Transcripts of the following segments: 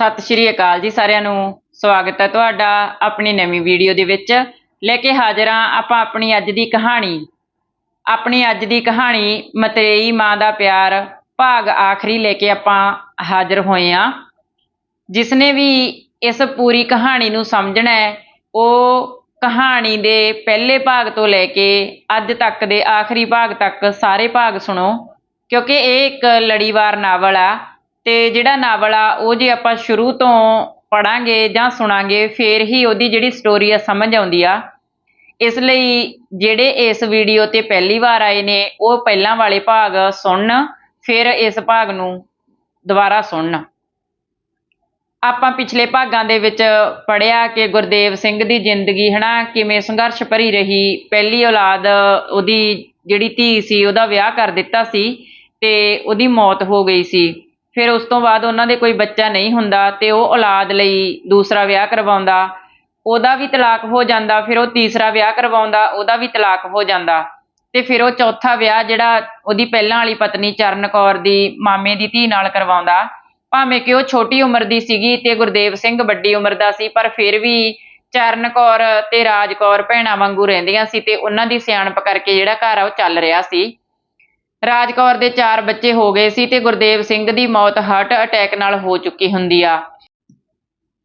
ਸਤਿ ਸ਼੍ਰੀ ਅਕਾਲ ਜੀ ਸਾਰਿਆਂ ਨੂੰ। ਸਵਾਗਤ ਹੈ ਤੁਹਾਡਾ ਆਪਣੀ ਨਵੀਂ ਵੀਡੀਓ ਦੇ ਵਿੱਚ। ਲੈ ਕੇ ਹਾਜ਼ਰ ਹਾਂ ਆਪਾਂ ਆਪਣੀ ਅੱਜ ਦੀ ਕਹਾਣੀ। ਆਪਣੀ ਅੱਜ ਦੀ ਕਹਾਣੀ, ਮਤਰੇਈ ਮਾਂ ਦਾ ਪਿਆਰ, ਭਾਗ ਆਖਰੀ ਲੈ ਕੇ ਆਪਾਂ ਹਾਜ਼ਰ ਹੋਏ ਹਾਂ। ਜਿਸ ਨੇ ਵੀ ਇਸ ਪੂਰੀ ਕਹਾਣੀ ਨੂੰ ਸਮਝਣਾ ਹੈ, ਉਹ ਕਹਾਣੀ ਦੇ ਪਹਿਲੇ ਭਾਗ ਤੋਂ ਲੈ ਕੇ ਅੱਜ ਤੱਕ ਦੇ ਆਖਰੀ ਭਾਗ ਤੱਕ ਸਾਰੇ ਭਾਗ ਸੁਣੋ, ਕਿਉਂਕਿ ਇਹ ਇੱਕ ਲੜੀਵਾਰ ਨਾਵਲ ਆ। ਤੇ ਜਿਹੜਾ ਨਾਵਲ ਆ, ਉਹ ਜੇ ਆਪਾਂ ਸ਼ੁਰੂ ਤੋਂ ਪੜਾਂਗੇ ਜਾਂ ਸੁਣਾਂਗੇ, ਫੇਰ ਹੀ ਉਹਦੀ ਜਿਹੜੀ ਸਟੋਰੀ ਆ ਸਮਝ ਆਉਂਦੀ ਆ। ਇਸ ਲਈ ਜਿਹੜੇ ਇਸ ਵੀਡੀਓ ਤੇ ਪਹਿਲੀ ਵਾਰ ਆਏ ਨੇ, ਉਹ ਪਹਿਲਾਂ ਵਾਲੇ ਭਾਗ ਸੁਣਨ, ਫਿਰ ਇਸ ਭਾਗ ਨੂੰ ਦੁਬਾਰਾ ਸੁਣਨ। ਆਪਾਂ ਪਿਛਲੇ ਭਾਗਾਂ ਦੇ ਵਿੱਚ ਪੜਿਆ ਕਿ ਗੁਰਦੇਵ ਸਿੰਘ ਦੀ ਜ਼ਿੰਦਗੀ, ਹਨਾ, ਕਿਵੇਂ ਸੰਘਰਸ਼ ਭਰੀ ਰਹੀ। ਪਹਿਲੀ ਔਲਾਦ ਉਹਦੀ ਜਿਹੜੀ ਧੀ ਸੀ, ਉਹਦਾ ਵਿਆਹ ਕਰ ਦਿੱਤਾ ਸੀ ਤੇ ਉਹਦੀ ਮੌਤ ਹੋ ਗਈ ਸੀ। ਫਿਰ ਉਸ ਤੋਂ ਬਾਅਦ ਉਹਨਾਂ ਦੇ ਕੋਈ ਬੱਚਾ ਨਹੀਂ ਹੁੰਦਾ ਤੇ ਉਹ ਔਲਾਦ ਲਈ ਦੂਸਰਾ ਵਿਆਹ ਕਰਵਾਉਂਦਾ, ਉਹਦਾ ਵੀ ਤਲਾਕ ਹੋ ਜਾਂਦਾ, ਫਿਰ ਉਹ ਤੀਸਰਾ ਵਿਆਹ ਕਰਵਾਉਂਦਾ, ਉਹਦਾ ਵੀ ਤਲਾਕ ਹੋ ਜਾਂਦਾ ਤੇ ਫਿਰ ਉਹ ਚੌਥਾ ਵਿਆਹ ਜਿਹੜਾ ਉਹਦੀ ਪਹਿਲਾਂ ਵਾਲੀ ਪਤਨੀ ਚਰਨ ਕੌਰ ਦੀ ਮਾਮੇ ਦੀ ਧੀ ਨਾਲ ਕਰਵਾਉਂਦਾ, ਭਾਵੇਂ ਕਿ ਉਹ ਛੋਟੀ ਉਮਰ ਦੀ ਸੀਗੀ ਤੇ ਗੁਰਦੇਵ ਸਿੰਘ ਵੱਡੀ ਉਮਰ ਦਾ ਸੀ, ਪਰ ਫਿਰ ਵੀ ਚਰਨ ਕੌਰ ਤੇ ਰਾਜ ਕੌਰ ਭੈਣਾਂ ਵਾਂਗੂ ਰਹਿੰਦੀਆਂ ਸੀ ਤੇ ਉਹਨਾਂ ਦੀ ਸਿਆਣਪ ਕਰਕੇ ਜਿਹੜਾ ਘਰ ਆ ਉਹ ਚੱਲ ਰਿਹਾ ਸੀ। ਰਾਜ ਕੌਰ ਦੇ ਚਾਰ ਬੱਚੇ ਹੋ ਗਏ ਸੀ ਤੇ ਗੁਰਦੇਵ ਸਿੰਘ ਦੀ ਮੌਤ ਹਾਰਟ ਅਟੈਕ ਨਾਲ ਹੋ ਚੁੱਕੀ ਹੁੰਦੀ ਆ।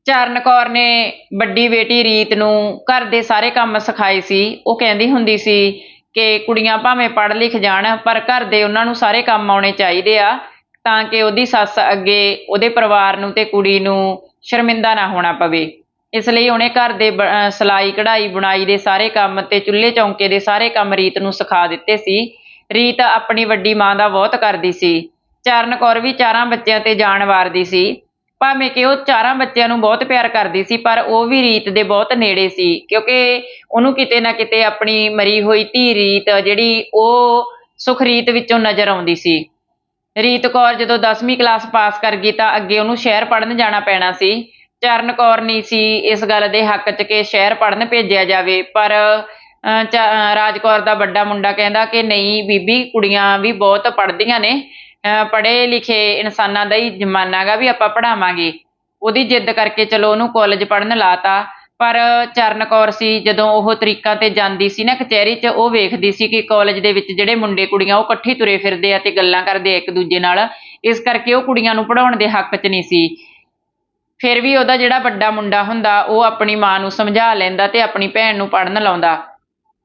ਚਰਨ ਕੌਰ ਨੇ ਵੱਡੀ ਬੇਟੀ ਰੀਤ ਨੂੰ ਘਰ ਦੇ ਸਾਰੇ ਕੰਮ ਸਿਖਾਏ ਸੀ। ਉਹ ਕਹਿੰਦੀ ਹੁੰਦੀ ਸੀ ਕਿ ਕੁੜੀਆਂ ਭਾਵੇਂ ਪੜ੍ਹ ਲਿਖ ਜਾਣ, ਪਰ ਘਰ ਦੇ ਉਹਨਾਂ ਨੂੰ ਸਾਰੇ ਕੰਮ ਆਉਣੇ ਚਾਹੀਦੇ ਆ, ਤਾਂ ਕਿ ਉਹਦੀ ਸੱਸ ਅੱਗੇ ਉਹਦੇ ਪਰਿਵਾਰ ਨੂੰ ਤੇ ਕੁੜੀ ਨੂੰ ਸ਼ਰਮਿੰਦਾ ਨਾ ਹੋਣਾ ਪਵੇ। ਇਸ ਲਈ ਉਹਨੇ ਘਰ ਦੇ ਬ- ਸਿਲਾਈ ਕਢਾਈ, ਬੁਣਾਈ ਦੇ ਸਾਰੇ ਕੰਮ ਤੇ ਚੁੱਲ੍ਹੇ ਚੌਂਕੇ ਦੇ ਸਾਰੇ ਕੰਮ ਰੀਤ ਨੂੰ ਸਿਖਾ ਦਿੱਤੇ ਸੀ। ਰੀਤ ਆਪਣੀ ਵੱਡੀ ਮਾਂ ਦਾ ਬਹੁਤ ਕਰਦੀ ਸੀ। ਚਰਨ ਕੌਰ ਵੀ ਚਾਰਾਂ ਬੱਚਿਆਂ ਤੇ ਜਾਨ ਵਾਰਦੀ ਸੀ। ਭਾਵੇਂ ਕਿ ਉਹ ਚਾਰਾਂ ਬੱਚਿਆਂ ਨੂੰ ਬਹੁਤ ਪਿਆਰ ਕਰਦੀ ਸੀ, ਪਰ ਉਹ ਵੀ ਰੀਤ ਦੇ ਬਹੁਤ ਨੇੜੇ ਸੀ, ਕਿਉਂਕਿ ਉਹਨੂੰ ਕਿਤੇ ਨਾ ਕਿਤੇ ਆਪਣੀ ਮਰੀ ਹੋਈ ਧੀ ਰੀਤ, ਜਿਹੜੀ ਉਹ ਸੁਖਰੀਤ ਵਿੱਚੋਂ ਨਜ਼ਰ ਆਉਂਦੀ ਸੀ। ਰੀਤ ਕੌਰ ਜਦੋਂ 10ਵੀਂ ਕਲਾਸ ਪਾਸ ਕਰ ਗਈ ਤਾਂ ਅੱਗੇ ਉਹਨੂੰ ਸ਼ਹਿਰ ਪੜ੍ਹਨ ਜਾਣਾ ਪੈਣਾ ਸੀ। ਚਰਨ ਕੌਰ ਨਹੀਂ ਸੀ ਇਸ ਗੱਲ ਦੇ ਹੱਕ 'ਚ ਕਿ ਸ਼ਹਿਰ ਪੜ੍ਹਨ ਭੇਜਿਆ ਜਾਵੇ, ਪਰ ਰਾਜ ਕੌਰ ਦਾ ਵੱਡਾ ਮੁੰਡਾ ਕਹਿੰਦਾ ਕਿ ਨਹੀਂ ਬੀਬੀ, ਕੁੜੀਆਂ ਵੀ ਬਹੁਤ ਪੜ੍ਹਦੀਆਂ ਨੇ। ਪੜ੍ਹੇ ਲਿਖੇ ਇਨਸਾਨਾਂ ਦਾ ਹੀ ਜ਼ਮਾਨਾ ਗਾ ਵੀ ਆਪਾਂ ਪੜ੍ਹਾਵਾਂਗੇ। ਉਹਦੀ ਜਿੱਦ ਕਰਕੇ ਚਲੋ ਉਹਨੂੰ ਕਾਲਜ ਪੜ੍ਹਨ ਲਾਤਾ। ਪਰ ਚਰਨ ਕੌਰ ਸੀ, ਜਦੋਂ ਉਹ ਤਰੀਕਾਂ ਤੇ ਜਾਂਦੀ ਸੀ ਨਾ ਕਚਹਿਰੀ 'ਚ, ਉਹ ਵੇਖਦੀ ਸੀ ਕਿ ਕਾਲਜ ਦੇ ਵਿੱਚ ਜਿਹੜੇ ਮੁੰਡੇ, ਕੁੜੀਆਂ, ਉਹ ਇਕੱਠੇ ਤੁਰੇ ਫਿਰਦੇ ਆ ਤੇ ਗੱਲਾਂ ਕਰਦੇ ਆ ਇੱਕ ਦੂਜੇ ਨਾਲ। ਇਸ ਕਰਕੇ ਉਹ ਕੁੜੀਆਂ ਨੂੰ ਪੜਾਉਣ ਦੇ ਹੱਕ 'ਚ ਨਹੀਂ ਸੀ। ਫਿਰ ਵੀ ਉਹਦਾ ਜਿਹੜਾ ਵੱਡਾ ਮੁੰਡਾ ਹੁੰਦਾ, ਉਹ ਆਪਣੀ ਮਾਂ ਨੂੰ ਸਮਝਾ ਲੈਂਦਾ ਤੇ ਆਪਣੀ ਭੈਣ ਨੂੰ ਪੜਨ ਲਾਉਂਦਾ।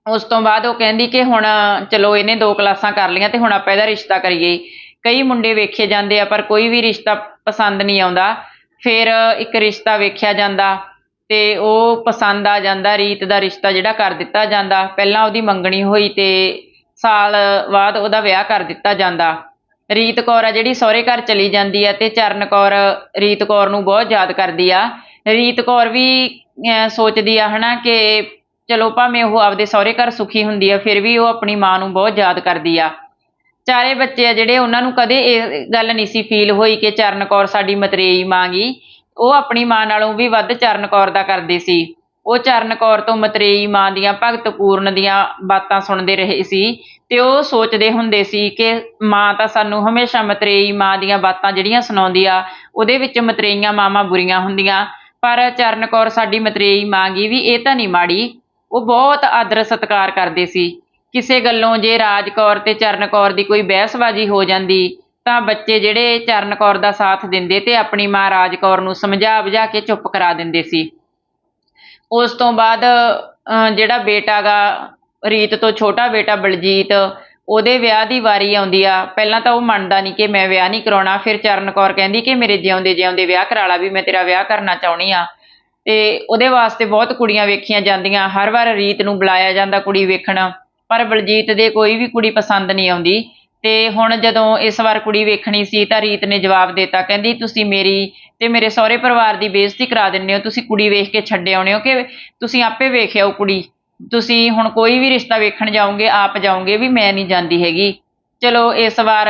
ਉਸ ਤੋਂ ਬਾਅਦ ਉਹ ਕਹਿੰਦੀ ਕਿ ਹੁਣ ਚਲੋ ਇਹਨੇ ਦੋ ਕਲਾਸਾਂ ਕਰ ਲਈਆਂ ਤੇ ਹੁਣ ਆਪਾਂ ਇਹਦਾ ਰਿਸ਼ਤਾ ਕਰੀਏ ਕਈ ਮੁੰਡੇ ਵੇਖੇ ਜਾਂਦੇ ਆ ਪਰ ਕੋਈ ਵੀ ਰਿਸ਼ਤਾ ਪਸੰਦ ਨਹੀਂ ਆਉਂਦਾ। ਫਿਰ ਇੱਕ ਰਿਸ਼ਤਾ ਵੇਖਿਆ ਜਾਂਦਾ ਤੇ ਉਹ ਪਸੰਦ ਆ ਜਾਂਦਾ ਰੀਤ ਦਾ ਰਿਸ਼ਤਾ ਜਿਹੜਾ ਕਰ ਦਿੱਤਾ ਜਾਂਦਾ। ਪਹਿਲਾਂ ਉਹਦੀ ਮੰਗਣੀ ਹੋਈ ਤੇ ਸਾਲ ਬਾਅਦ ਉਹਦਾ ਵਿਆਹ ਕਰ ਦਿੱਤਾ ਜਾਂਦਾ। ਰੀਤ ਕੌਰ ਆ ਜਿਹੜੀ ਸਹੁਰੇ ਘਰ ਚਲੀ ਜਾਂਦੀ ਆ ਤੇ ਚਰਨ ਕੌਰ ਰੀਤ ਕੌਰ ਨੂੰ ਬਹੁਤ ਯਾਦ ਕਰਦੀ ਆ। ਰੀਤ ਕੌਰ ਵੀ ਅਹ, ਸੋਚਦੀ ਆ ਹਨਾ ਕਿ ਚਲੋ ਭਾਵੇਂ ਉਹ ਆਪਦੇ ਸਹੁਰੇ ਘਰ ਸੁਖੀ ਹੁੰਦੀ ਆ, ਫਿਰ ਵੀ ਉਹ ਆਪਣੀ ਮਾਂ ਨੂੰ ਬਹੁਤ ਯਾਦ ਕਰਦੀ ਆ। ਚਾਰੇ ਬੱਚੇ ਆ ਜਿਹੜੇ, ਉਹਨਾਂ ਨੂੰ ਕਦੇ ਇਹ ਗੱਲ ਨਹੀਂ ਸੀ ਫੀਲ ਹੋਈ ਕਿ ਚਰਨ ਕੌਰ ਸਾਡੀ ਮਤਰੇਈ ਮਾਂ ਗੀ। ਉਹ ਆਪਣੀ ਮਾਂ ਨਾਲੋਂ ਵੀ ਵੱਧ ਚਰਨ ਕੌਰ ਦਾ ਕਰਦੇ ਸੀ। ਉਹ ਚਰਨ ਕੌਰ ਤੋਂ ਮਤਰੇਈ ਮਾਂ ਦੀਆਂ ਭਗਤ ਪੂਰਨ ਦੀਆਂ ਬਾਤਾਂ ਸੁਣਦੇ ਰਹੇ ਸੀ ਤੇ ਉਹ ਸੋਚਦੇ ਹੁੰਦੇ ਸੀ ਕਿ ਮਾਂ ਤਾਂ ਸਾਨੂੰ ਹਮੇਸ਼ਾ ਮਤਰੇਈ ਮਾਂ ਦੀਆਂ ਬਾਤਾਂ ਜਿਹੜੀਆਂ ਸੁਣਾਉਂਦੀ ਆ, ਉਹਦੇ ਵਿੱਚ ਮਤਰੇਈਆਂ ਮਾਵਾਂ ਬੁਰੀਆਂ ਹੁੰਦੀਆਂ। ਪਰ ਚਰਨ ਕੌਰ ਸਾਡੀ ਮਤਰੇਈ ਮਾਂ ਗੀ ਵੀ ਇਹ ਤਾਂ ਨਹੀਂ ਮਾੜੀ। ਉਹ ਬਹੁਤ ਆਦਰ ਸਤਿਕਾਰ ਕਰਦੇ ਸੀ। ਕਿਸੇ ਗੱਲੋਂ ਜੇ ਰਾਜ ਕੌਰ ਤੇ ਚਰਨ ਕੌਰ ਦੀ ਕੋਈ ਬਹਿਸਬਾਜ਼ੀ ਹੋ ਜਾਂਦੀ ਤਾਂ ਬੱਚੇ ਜਿਹੜੇ ਚਰਨ ਕੌਰ ਦਾ ਸਾਥ ਦਿੰਦੇ ਤੇ ਆਪਣੀ ਮਾਂ ਰਾਜ ਕੌਰ ਨੂੰ ਸਮਝਾ ਬੁਝਾ ਕੇ ਚੁੱਪ ਕਰਾ ਦਿੰਦੇ ਸੀ। ਉਸ ਤੋਂ ਬਾਅਦ ਅਹ, ਜਿਹੜਾ ਬੇਟਾ ਗਾ ਰੀਤ ਤੋਂ ਛੋਟਾ ਬੇਟਾ ਬਲਜੀਤ ਉਹਦੇ ਵਿਆਹ ਦੀ ਵਾਰੀ ਆਉਂਦੀ ਆ। ਪਹਿਲਾਂ ਤਾਂ ਉਹ ਮੰਨਦਾ ਨਹੀਂ ਕਿ ਮੈਂ ਵਿਆਹ ਨਹੀਂ ਕਰਾਉਣਾ ਫਿਰ ਚਰਨ ਕੌਰ ਕਹਿੰਦੀ ਕਿ ਮੇਰੇ ਜਿਉਂਦੇ ਜਿਉਂਦੇ ਵਿਆਹ ਕਰਾ ਲਾ ਵੀ ਮੈਂ ਤੇਰਾ ਵਿਆਹ ਕਰਨਾ ਚਾਹੁੰਦੀ ਆ। ਤੇ ਉਹਦੇ ਵਾਸਤੇ ਬਹੁਤ ਕੁੜੀਆਂ ਵੇਖੀਆਂ ਜਾਂਦੀਆਂ। ਹਰ ਵਾਰ ਰੀਤ ਨੂੰ ਬੁਲਾਇਆ ਜਾਂਦਾ ਕੁੜੀ ਵੇਖਣ। ਪਰ ਬਲਜੀਤ ਦੇ ਕੋਈ ਵੀ ਕੁੜੀ ਪਸੰਦ ਨਹੀਂ ਆਉਂਦੀ। ਤੇ ਹੁਣ ਜਦੋਂ ਇਸ ਵਾਰ ਕੁੜੀ ਵੇਖਣੀ ਸੀ ਤਾਂ ਰੀਤ ਨੇ ਜਵਾਬ ਦਿੱਤਾ, ਕਹਿੰਦੀ, ਤੁਸੀਂ ਮੇਰੀ ਤੇ ਮੇਰੇ ਸਹੁਰੇ ਪਰਿਵਾਰ ਦੀ ਬੇਇੱਜ਼ਤੀ ਕਰਾ ਦਿੰਦੇ ਹੋ। ਤੁਸੀਂ ਕੁੜੀ ਵੇਖ ਕੇ ਛੱਡੇ ਆਉਣੇ ਹੋ ਕਿ ਤੁਸੀਂ ਆਪੇ ਵੇਖ ਆਓ ਕੁੜੀ। ਤੁਸੀਂ ਹੁਣ ਕੋਈ ਵੀ ਰਿਸ਼ਤਾ ਵੇਖਣ ਜਾਓਗੇ, ਆਪ ਜਾਓਗੇ, ਵੀ ਮੈਂ ਨਹੀਂ ਜਾਂਦੀ ਹੈਗੀ। ਚਲੋ, ਇਸ ਵਾਰ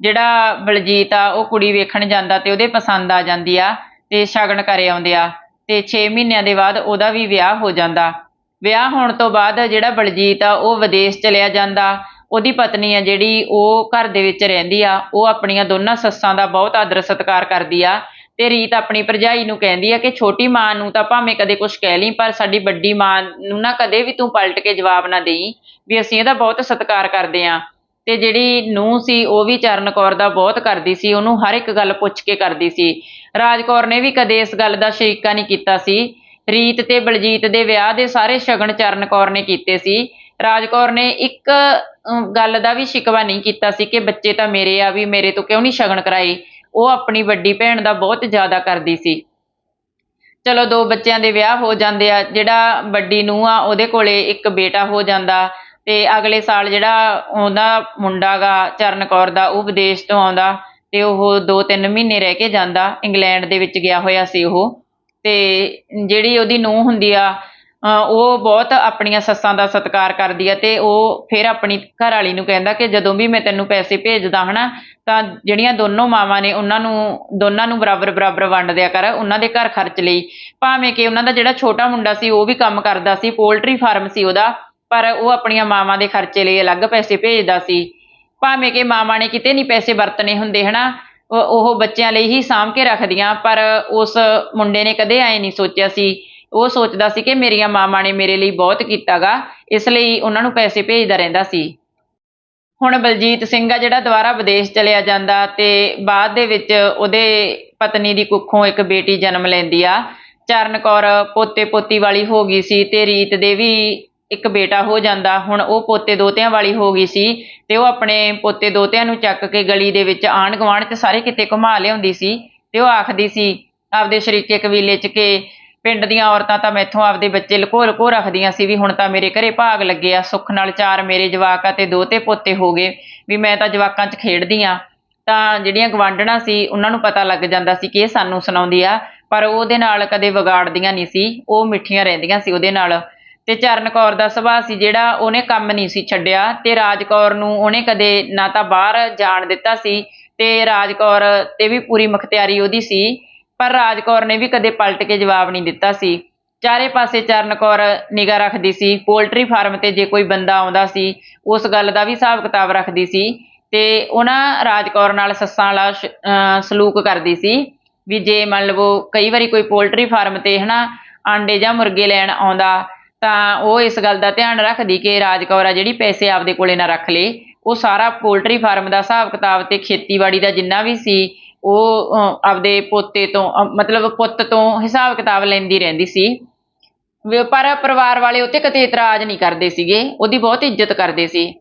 ਜਿਹੜਾ ਬਲਜੀਤ ਆ, ਉਹ ਕੁੜੀ ਵੇਖਣ ਜਾਂਦਾ ਤੇ ਉਹਦੇ ਪਸੰਦ ਆ ਜਾਂਦੀ ਆ ਤੇ ਸ਼ਗਨ ਕਰੇ ਆਉਂਦੇ ਆ। ਤੇ 6 ਮਹੀਨਿਆਂ ਦੇ ਬਾਅਦ ਉਹਦਾ ਵੀ ਵਿਆਹ ਹੋ ਜਾਂਦਾ। ਵਿਆਹ ਹੋਣ ਤੋਂ ਬਾਅਦ ਜਿਹੜਾ ਬਲਜੀਤ ਆ, ਉਹ ਵਿਦੇਸ਼ ਚਲਿਆ ਜਾਂਦਾ। ਉਹਦੀ ਪਤਨੀ ਆ ਜਿਹੜੀ, ਉਹ ਘਰ ਦੇ ਵਿੱਚ ਰਹਿੰਦੀ ਆ। ਉਹ ਆਪਣੀਆਂ ਦੋਨਾਂ ਸੱਸਾਂ ਦਾ ਬਹੁਤ ਆਦਰ ਸਤਿਕਾਰ ਕਰਦੀ ਆ ਤੇ ਰੀਤ ਆਪਣੀ ਭਰਜਾਈ ਨੂੰ ਕਹਿੰਦੀ ਆ ਕਿ ਛੋਟੀ ਮਾਂ ਨੂੰ ਤਾਂ ਭਾਵੇਂ ਕਦੇ ਕੁਝ ਕਹਿ ਲਈ, ਪਰ ਸਾਡੀ ਵੱਡੀ ਮਾਂ ਨੂੰ ਨਾ ਕਦੇ ਵੀ ਤੂੰ ਪਲਟ ਕੇ ਜਵਾਬ ਨਾ ਦੇਈ ਵੀ ਅਸੀਂ ਇਹਦਾ ਬਹੁਤ ਸਤਿਕਾਰ ਕਰਦੇ ਆਂ। ਤੇ ਜਿਹੜੀ ਨੂੰਹ ਸੀ, ਉਹ ਵੀ ਚਰਨ ਕੌਰ ਦਾ ਬਹੁਤ ਕਰਦੀ ਸੀ। ਉਹਨੂੰ ਹਰ ਇੱਕ ਗੱਲ ਪੁੱਛ ਕੇ ਕਰਦੀ ਸੀ। ਰਾਜ ਕੌਰ ਨੇ ਵੀ ਕਦੇ ਇਸ ਗੱਲ ਦਾ ਸ਼ਰੀਕਾ ਨਹੀਂ ਕੀਤਾ ਸੀ। ਰੀਤ ਤੇ ਬਲਜੀਤ ਦੇ ਵਿਆਹ ਦੇ ਸਾਰੇ ਸ਼ਗਨ ਚਰਨ ਕੌਰ ਨੇ ਕੀਤੇ ਸੀ। ਰਾਜ ਕੌਰ ਨੇ ਇੱਕ ਗੱਲ ਦਾ ਵੀ ਸ਼ਿਕਵਾ ਨਹੀਂ ਕੀਤਾ ਸੀ ਕਿ ਬੱਚੇ ਤਾਂ ਮੇਰੇ ਆ ਵੀ ਮੇਰੇ ਤੋਂ ਕਿਉਂ ਨਹੀਂ ਸ਼ਗਨ ਕਰਾਏ? ਉਹ ਆਪਣੀ ਵੱਡੀ ਭੈਣ ਦਾ ਬਹੁਤ ਜ਼ਿਆਦਾ ਕਰਦੀ ਸੀ। ਚਲੋ ਦੋ ਬੱਚਿਆਂ ਦੇ ਵਿਆਹ ਹੋ ਜਾਂਦੇ ਆ, ਜਿਹੜਾ ਵੱਡੀ ਨੂੰਹ ਆ ਉਹਦੇ ਕੋਲੇ ਇੱਕ ਬੇਟਾ ਹੋ ਜਾਂਦਾ ਤੇ ਅਗਲੇ ਸਾਲ ਜਿਹੜਾ ਉਹਦਾ ਮੁੰਡਾ ਗਾ ਚਰਨ ਕੌਰ ਦਾ ਉਹ ਵਿਦੇਸ਼ ਤੋਂ ਆਉਂਦਾ। ਤੇ ਉਹ 2-3 ਮਹੀਨੇ ਰਹਿ ਕੇ ਜਾਂਦਾ, ਇੰਗਲੈਂਡ ਦੇ ਵਿੱਚ ਗਿਆ ਹੋਇਆ ਸੀ ਉਹ। ਤੇ ਜਿਹੜੀ ਉਹਦੀ ਨੂੰਹ ਹੁੰਦੀ ਆ ਉਹ ਬਹੁਤ ਆਪਣੀਆਂ ਸੱਸਾਂ ਦਾ ਸਤਿਕਾਰ ਕਰਦੀ ਆ ਤੇ ਉਹ ਫਿਰ ਆਪਣੀ ਘਰ ਵਾਲੀ ਨੂੰ ਕਹਿੰਦਾ ਕਿ ਜਦੋਂ ਵੀ ਮੈਂ ਤੈਨੂੰ ਪੈਸੇ ਭੇਜਦਾ ਹਨਾ, ਤਾਂ ਜਿਹੜੀਆਂ ਦੋਨੋਂ ਮਾਵਾਂ ਨੇ, ਉਹਨਾਂ ਨੂੰ, ਦੋਨਾਂ ਨੂੰ ਬਰਾਬਰ ਬਰਾਬਰ ਵੰਡ ਦਿਆ ਕਰ, ਉਹਨਾਂ ਦੇ ਘਰ ਖਰਚ ਲਈ। ਭਾਵੇਂ ਕਿ ਉਹਨਾਂ ਦਾ ਜਿਹੜਾ ਛੋਟਾ ਮੁੰਡਾ ਸੀ, ਉਹ ਵੀ ਕੰਮ ਕਰਦਾ ਸੀ, ਪੋਲਟਰੀ ਫਾਰਮ ਸੀ ਉਹਦਾ, ਪਰ ਉਹ ਆਪਣੀਆਂ ਮਾਵਾਂ ਦੇ ਖਰਚੇ ਲਈ ਅਲੱਗ ਪੈਸੇ ਭੇਜਦਾ ਸੀ। ਭਾਵੇਂ ਕਿ ਮਾਵਾਂ ਨੇ ਕਿਤੇ ਨਹੀਂ ਪੈਸੇ ਵਰਤਣੇ ਹੁੰਦੇ, ਹਨਾ? ਉਹ ਉਹ ਬੱਚਿਆਂ ਲਈ ਹੀ ਸਾਂਭ ਕੇ ਰੱਖਦੀਆਂ, ਪਰ ਉਸ ਮੁੰਡੇ ਨੇ ਕਦੇ ਐ ਨਹੀਂ ਸੋਚਿਆ ਸੀ। ਉਹ ਸੋਚਦਾ ਸੀ ਕਿ ਮੇਰੀਆਂ ਮਾਵਾਂ ਨੇ ਮੇਰੇ ਲਈ ਬਹੁਤ ਕੀਤਾਗਾ, ਇਸ ਲਈ ਉਹਨਾਂ ਨੂੰ ਪੈਸੇ ਭੇਜਦਾ ਰਹਿੰਦਾ ਸੀ। ਹੁਣ ਬਲਜੀਤ ਸਿੰਘ ਆ ਜਿਹੜਾ ਦੁਬਾਰਾ ਵਿਦੇਸ਼ ਚਲਿਆ ਜਾਂਦਾ ਤੇ ਬਾਅਦ ਦੇ ਵਿੱਚ ਉਹਦੇ ਪਤਨੀ ਦੀ ਕੁੱਖੋਂ ਇੱਕ ਬੇਟੀ ਜਨਮ ਲੈਂਦੀ ਆ। ਚਰਨ ਕੌਰ ਪੋਤੇ ਪੋਤੀ ਵਾਲੀ ਹੋ ਗਈ ਸੀ ਤੇ ਰੀਤ ਦੇ ਵੀ ਇੱਕ ਬੇਟਾ ਹੋ ਜਾਂਦਾ, ਹੁਣ ਉਹ ਪੋਤੇ ਦੋਤਿਆਂ ਵਾਲੀ ਹੋ ਗਈ ਸੀ ਤੇ ਉਹ ਆਪਣੇ ਪੋਤੇ ਦੋਤਿਆਂ ਨੂੰ ਚੱਕ ਕੇ ਗਲੀ ਦੇ ਵਿੱਚ ਆਂਢ ਗੁਆਂਢ ਚ ਸਾਰੇ ਕਿਤੇ ਘੁਮਾ ਲਿਆਉਂਦੀ ਸੀ ਤੇ ਉਹ ਆਖਦੀ ਸੀ, ਆਪਦੇ ਸ਼ਰੀਕੇ ਕਬੀਲੇ ਚ ਕਿ ਪਿੰਡ ਦੀਆਂ ਔਰਤਾਂ ਤਾਂ ਮੈਥੋਂ ਆਪਦੇ ਬੱਚੇ ਲੁਕੋ ਲੁਕੋ ਰੱਖਦੀਆਂ ਸੀ ਵੀ ਹੁਣ ਤਾਂ ਮੇਰੇ ਘਰੇ ਭਾਗ ਲੱਗੇ ਆ, ਸੁੱਖ ਨਾਲ ਚਾਰ ਮੇਰੇ ਜਵਾਕ ਆ ਤੇ ਦੋਤੇ ਪੋਤੇ ਹੋ ਗਏ ਵੀ ਮੈਂ ਤਾਂ ਜਵਾਕਾਂ 'ਚ ਖੇਡਦੀ ਆ। ਤਾਂ ਜਿਹੜੀਆਂ ਗਵਾਂਢਣਾ ਸੀ ਉਹਨਾਂ ਨੂੰ ਪਤਾ ਲੱਗ ਜਾਂਦਾ ਸੀ ਕਿ ਇਹ ਸਾਨੂੰ ਸੁਣਾਉਂਦੀ ਆ, ਪਰ ਉਹਦੇ ਨਾਲ ਕਦੇ ਵਿਗਾੜਦੀਆਂ ਨਹੀਂ ਸੀ, ਉਹ ਮਿੱਠੀਆਂ ਰਹਿੰਦੀਆਂ ਸੀ ਉਹਦੇ ਨਾਲ। ਤੇ ਚਰਨ ਕੌਰ ਦਾ ਸੁਭਾਅ ਸੀ ਜਿਹੜਾ ਉਹਨੇ ਕੰਮ ਨਹੀਂ ਸੀ ਛੱਡਿਆ ਤੇ ਰਾਜ ਕੌਰ ਨੂੰ ਉਹਨੇ ਕਦੇ ਨਾ ਤਾਂ ਬਾਹਰ ਜਾਣ ਦਿੱਤਾ ਸੀ ਤੇ ਰਾਜ ਕੌਰ ਤੇ ਵੀ ਪੂਰੀ ਮੁਖਤਿਆਰੀ ਉਹਦੀ ਸੀ, ਪਰ ਰਾਜ ਕੌਰ ਨੇ ਵੀ ਕਦੇ ਪਲਟ ਕੇ ਜਵਾਬ ਨਹੀਂ ਦਿੱਤਾ ਸੀ। ਚਾਰੇ ਪਾਸੇ ਚਰਨ ਕੌਰ ਨਿਗਾਹ ਰੱਖਦੀ ਸੀ, ਪੋਲਟਰੀ ਫਾਰਮ ਤੇ ਜੇ ਕੋਈ ਬੰਦਾ ਆਉਂਦਾ ਸੀ, ਉਸ ਗੱਲ ਦਾ ਵੀ ਹਿਸਾਬ ਕਿਤਾਬ ਰੱਖਦੀ ਸੀ ਤੇ ਉਹਨਾਂ ਰਾਜ ਕੌਰ ਨਾਲ ਸੱਸਾਂ ਵਾਲਾ ਸਲੂਕ ਕਰਦੀ ਸੀ ਵੀ ਜੇ ਮੰਨ ਲਵੋ ਕਈ ਵਾਰੀ ਕੋਈ ਪੋਲਟਰੀ ਫਾਰਮ ਤੇ ਹਨਾ ਆਂਡੇ ਜਾਂ ਮੁਰਗੇ ਲੈਣ ਆਉਂਦਾ ਤਾਂ ਉਹ ਇਸ ਗੱਲ ਦਾ ਧਿਆਨ ਰੱਖਦੀ ਕਿ ਰਾਜ ਆ ਜਿਹੜੀ ਪੈਸੇ ਆਪਦੇ ਕੋਲੇ ਨਾ ਰੱਖ ਲੇ, ਉਹ ਸਾਰਾ ਪੋਲਟਰੀ ਫਾਰਮ ਦਾ ਹਿਸਾਬ ਕਿਤਾਬ ਤੇ ਖੇਤੀਬਾੜੀ ਦਾ ਜਿੰਨਾ ਵੀ ਸੀ, ਉਹ ਆਪਦੇ ਪੋਤੇ ਤੋਂ ਮਤਲਬ ਪੁੱਤ ਤੋਂ ਹਿਸਾਬ ਕਿਤਾਬ ਲੈਂਦੀ ਰਹਿੰਦੀ ਸੀ। ਪਰ ਪਰਿਵਾਰ ਵਾਲੇ ਉੱਤੇ ਕਦੇ ਇਤਰਾਜ਼ ਨਹੀਂ ਕਰਦੇ ਸੀਗੇ, ਉਹਦੀ ਬਹੁਤ ਇੱਜ਼ਤ ਕਰਦੇ ਸੀ।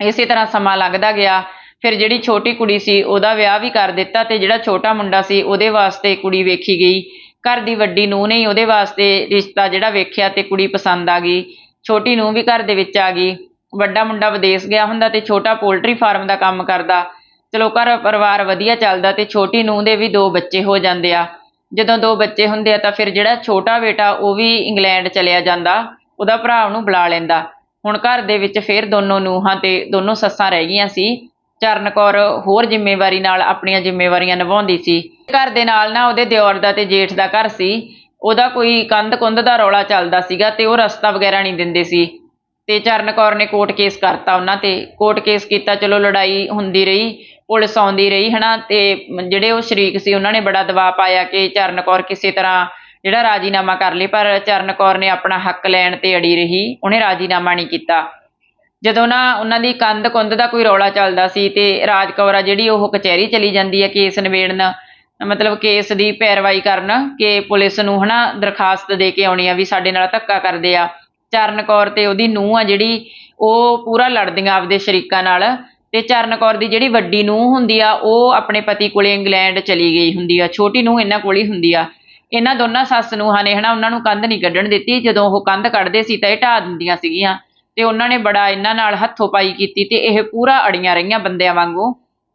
ਇਸੇ ਤਰ੍ਹਾਂ ਸਮਾਂ ਲੰਘਦਾ ਗਿਆ, ਫਿਰ ਜਿਹੜੀ ਛੋਟੀ ਕੁੜੀ ਸੀ ਉਹਦਾ ਵਿਆਹ ਵੀ ਕਰ ਦਿੱਤਾ ਤੇ ਜਿਹੜਾ ਛੋਟਾ ਮੁੰਡਾ ਸੀ ਉਹਦੇ ਵਾਸਤੇ ਕੁੜੀ ਵੇਖੀ ਗਈ। ਘਰ ਦੀ ਵੱਡੀ ਨੂੰਹ ਨੇ ਹੀ ਉਹਦੇ ਵਾਸਤੇ ਰਿਸ਼ਤਾ ਜਿਹੜਾ ਵੇਖਿਆ ਤੇ ਕੁੜੀ ਪਸੰਦ ਆ ਗਈ, ਛੋਟੀ ਨੂੰਹ ਵੀ ਘਰ ਦੇ ਵਿੱਚ ਆ ਗਈ, ਵੱਡਾ ਮੁੰਡਾ ਵਿਦੇਸ਼ ਗਿਆ ਹੁੰਦਾ ਤੇ ਛੋਟਾ ਪੋਲਟਰੀ ਫਾਰਮ ਦਾ ਕੰਮ ਕਰਦਾ, ਚਲੋ ਘਰ ਪਰਿਵਾਰ ਵਧੀਆ ਚੱਲਦਾ ਤੇ ਛੋਟੀ ਨੂੰਹ ਦੇ ਵੀ ਦੋ ਬੱਚੇ ਹੋ ਜਾਂਦੇ ਆ, ਜਦੋਂ ਦੋ ਬੱਚੇ ਹੁੰਦੇ ਆ ਤਾਂ ਫਿਰ ਜਿਹੜਾ ਛੋਟਾ ਬੇਟਾ ਉਹ ਵੀ ਇੰਗਲੈਂਡ ਚਲਿਆ ਜਾਂਦਾ, ਉਹਦਾ ਭਰਾ ਉਹਨੂੰ ਬੁਲਾ ਲੈਂਦਾ, ਹੁਣ ਘਰ ਦੇ ਵਿੱਚ ਫਿਰ ਦੋਨੋਂ ਨੂੰਹਾਂ ਤੇ ਦੋਨੋਂ ਸੱਸਾਂ ਰਹਿ ਗਈਆਂ ਸੀ ਚਰਨ ਕੌਰ ਹੋਰ ਜ਼ਿੰਮੇਵਾਰੀ ਨਾਲ ਆਪਣੀਆਂ ਜ਼ਿੰਮੇਵਾਰੀਆਂ ਨਿਭਾਉਂਦੀ ਸੀ। ਘਰ ਦੇ ਨਾਲ ਨਾ ਉਹਦੇ ਦਿਓਰ ਦਾ ਤੇ ਜੇਠ ਦਾ ਘਰ ਸੀ। ਉਹਦਾ ਕੋਈ ਕੰਧ ਕੁੰਧ ਦਾ ਰੌਲਾ ਚੱਲਦਾ ਸੀਗਾ ਤੇ ਉਹ ਰਸਤਾ ਵਗੈਰਾ ਨਹੀਂ ਦਿੰਦੇ ਸੀ। ਤੇ ਚਰਨ ਕੌਰ ਨੇ ਕੋਰਟ ਕੇਸ ਕਰਤਾ ਉਹਨਾਂ ਤੇ। ਕੋਰਟ ਕੇਸ ਕੀਤਾ, ਚਲੋ ਲੜਾਈ ਹੁੰਦੀ ਰਹੀ, ਪੁਲਿਸ ਆਉਂਦੀ ਰਹੀ, ਹਨਾ? ਤੇ ਜਿਹੜੇ ਉਹ ਸ਼ਰੀਕ ਸੀ, ਉਹਨਾਂ ਨੇ ਬੜਾ ਦਬਾਅ ਪਾਇਆ ਕਿ ਚਰਨ ਕੌਰ ਕਿਸੇ ਤਰ੍ਹਾਂ ਜਿਹੜਾ ਰਾਜੀਨਾਮਾ ਕਰ ਲਏ, ਪਰ ਚਰਨ ਕੌਰ ਨੇ ਆਪਣਾ ਹੱਕ ਲੈਣ ਤੇ ਅੜੀ ਰਹੀ। ਉਹਨੇ ਰਾਜੀਨਾਮਾ ਨਹੀਂ ਕੀਤਾ। ਜਦੋਂ ਨਾ ਉਹਨਾਂ ਦੀ ਕੰਧ ਕੁੰਧ ਦਾ ਕੋਈ ਰੌਲਾ ਚੱਲਦਾ ਸੀ ਤੇ ਰਾਜ ਕੌਰ ਆ ਜਿਹੜੀ ਉਹ ਕਚਹਿਰੀ ਚਲੀ ਜਾਂਦੀ ਹੈ ਕੇਸ ਨਿਬੇੜਨ, ਮਤਲਬ ਕੇਸ ਦੀ ਪੈਰਵਾਈ ਕਰਨ ਕਿ ਪੁਲਿਸ ਨੂੰ ਹਨਾ ਦਰਖਾਸਤ ਦੇ ਕੇ ਆਉਣੀ ਆ ਵੀ ਸਾਡੇ ਨਾਲ ਧੱਕਾ ਕਰਦੇ ਆ। ਚਰਨ ਕੌਰ ਤੇ ਉਹਦੀ ਨੂੰਹ ਆ ਜਿਹੜੀ, ਉਹ ਪੂਰਾ ਲੜਦੀਆਂ ਆਪਦੇ ਸ਼ਰੀਕਾਂ ਨਾਲ ਤੇ ਚਰਨ ਕੌਰ ਦੀ ਜਿਹੜੀ ਵੱਡੀ ਨੂੰਹ ਹੁੰਦੀ ਆ, ਉਹ ਆਪਣੇ ਪਤੀ ਕੋਲੇ ਇੰਗਲੈਂਡ ਚਲੀ ਗਈ ਹੁੰਦੀ ਆ। ਛੋਟੀ ਨੂੰਹ ਇਹਨਾਂ ਕੋਲ ਹੀ ਹੁੰਦੀ ਆ। ਇਹਨਾਂ ਦੋਨਾਂ ਸੱਸ ਨੂੰਹਾਂ ਨੇ ਹਨਾ ਉਹਨਾਂ ਨੂੰ ਕੰਧ ਨਹੀਂ ਕੱਢਣ ਦਿੱਤੀ। ਜਦੋਂ ਉਹ ਕੰਧ ਕੱਢਦੇ ਸੀ ਤਾਂ ਇਹ ਢਾਹ ਦਿੰਦੀਆਂ ਸੀਗੀਆਂ। ਤੇ ਉਹਨਾਂ ਨੇ ਬੜਾ ਇਹਨਾਂ ਨਾਲ ਹੱਥੋਂ ਪਾਈ ਕੀਤੀ ਤੇ ਇਹ ਪੂਰਾ ਅੜੀਆਂ ਰਹੀਆਂ ਬੰਦਿਆਂ ਵਾਂਗੂ।